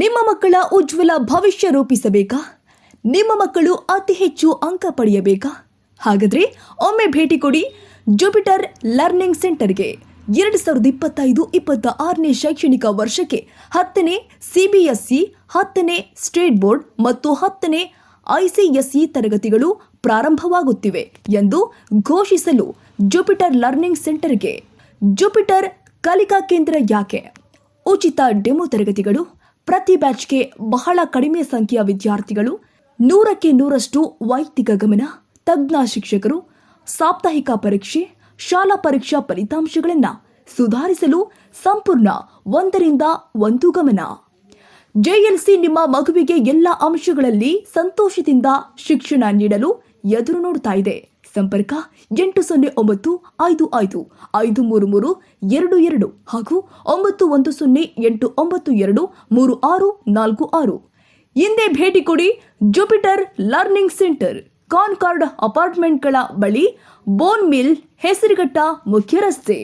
ನಿಮ್ಮ ಮಕ್ಕಳ ಉಜ್ವಲ ಭವಿಷ್ಯ ರೂಪಿಸಬೇಕಾ? ನಿಮ್ಮ ಮಕ್ಕಳು ಅತಿ ಹೆಚ್ಚು ಅಂಕ ಪಡೆಯಬೇಕಾ? ಹಾಗಾದರೆ ಒಮ್ಮೆ ಭೇಟಿ ಕೊಡಿ ಜುಪಿಟರ್ ಲರ್ನಿಂಗ್ ಸೆಂಟರ್ಗೆ ಎರಡು ಸಾವಿರದ ಇಪ್ಪತ್ತೈದು, ಇಪ್ಪತ್ತ ಆರನೇ ಶೈಕ್ಷಣಿಕ ವರ್ಷಕ್ಕೆ ಹತ್ತನೇ ಸಿಬಿಎಸ್ಇ ಹತ್ತನೇ ಸ್ಟೇಟ್ ಬೋರ್ಡ್ ಮತ್ತು ಹತ್ತನೇ ಐಸಿಎಸ್ಇ ತರಗತಿಗಳು ಪ್ರಾರಂಭವಾಗುತ್ತಿವೆ ಎಂದು ಘೋಷಿಸಲು ಜುಪಿಟರ್ ಲರ್ನಿಂಗ್ ಸೆಂಟರ್ಗೆ ಜುಪಿಟರ್ ಕಲಿಕಾ ಕೇಂದ್ರ ಯಾಕೆ? ಉಚಿತ ಡೆಮೋ ತರಗತಿಗಳು ಪ್ರತಿ ಬ್ಯಾಚ್ಗೆ ಬಹಳ ಕಡಿಮೆ ಸಂಖ್ಯೆಯ ವಿದ್ಯಾರ್ಥಿಗಳು ನೂರಕ್ಕೆ ನೂರಷ್ಟು ವೈಯಕ್ತಿಕ ಗಮನ, ತಜ್ಞ ಶಿಕ್ಷಕರು, ಸಾಪ್ತಾಹಿಕ ಪರೀಕ್ಷೆ, ಶಾಲಾ ಪರೀಕ್ಷಾ ಫಲಿತಾಂಶಗಳನ್ನು ಸುಧಾರಿಸಲು ಸಂಪೂರ್ಣ ಒಂದರಿಂದ ಒಂದು ಗಮನ. ಜೆಎಲ್ಸಿ ನಿಮ್ಮ ಮಗುವಿಗೆ ಎಲ್ಲ ಅಂಶಗಳಲ್ಲಿ ಸಂತೋಷದಿಂದ ಶಿಕ್ಷಣ ನೀಡಲು ಎದುರು ನೋಡ್ತಾ ಇದೆ. ಸಂಪರ್ಕ ಎಂಟು ಸೊನ್ನೆ ಒಂಬತ್ತು ಐದು ಐದು ಐದು ಮೂರು ಮೂರು, ಎರಡು ಎರಡು ಹಾಗೂ ಒಂಬತ್ತು ಒಂದು ಸೊನ್ನೆ ಎಂಟು ಒಂಬತ್ತು ಎರಡು ಮೂರು ಆರು ನಾಲ್ಕು ಆರು. ಹಿಂದೆ ಭೇಟಿ ಕೊಡಿ ಜುಪಿಟರ್ ಲರ್ನಿಂಗ್ ಸೆಂಟರ್ ಕಾನ್ಕಾರ್ಡ್ ಅಪಾರ್ಟ್ಮೆಂಟ್ಗಳ ಬಳಿ ಬೋನ್ ಮಿಲ್ ಹೆಸರುಘಟ್ಟ ಮುಖ್ಯ ರಸ್ತೆ.